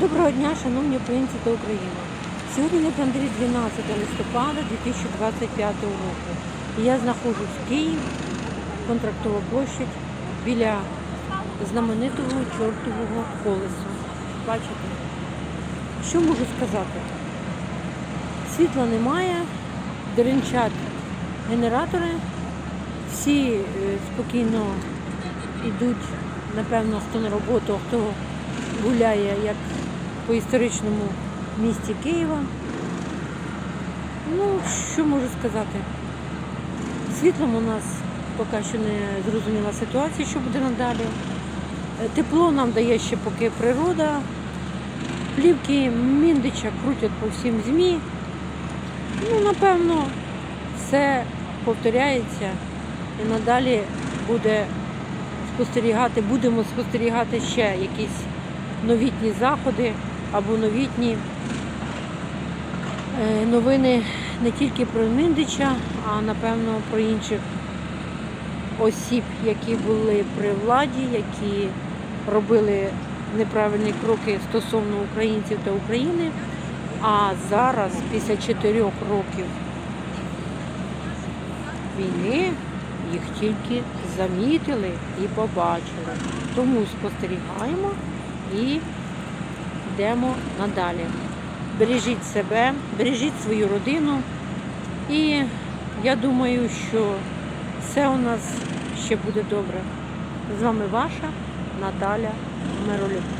Доброго дня, шановні українці та Україна. Сьогодні на календарі 12 листопада 2025 року. Я знаходжусь в Києві, контрактова площадь, біля знаменитого чортового колеса. Бачите? Що можу сказати? Світла немає, деренчать генератори, всі е, спокійно йдуть, напевно, хто на роботу, хто гуляє як по історичному місті Києва. Ну, що можу сказати? Світлом у нас поки що не зрозуміла ситуація, що буде надалі. Е, Тепло нам дає ще поки природа. Плівки Міндича крутять по всім ЗМІ. Ну, напевно, все повторяється і надалі буде спостерігати, будемо спостерігати ще якісь новітні заходи або новітні е, новини не тільки про Міндича, а напевно про інших осіб, які були при владі, які робили неправильні кроки стосовно українців та України. А зараз, після чотирьох років війни, їх тільки замітили і побачили. Тому спостерігаємо і йдемо надалі. Бережіть себе, бережіть свою родину. І я думаю, що все у нас ще буде добре. З вами ваша Наталя Миролюб.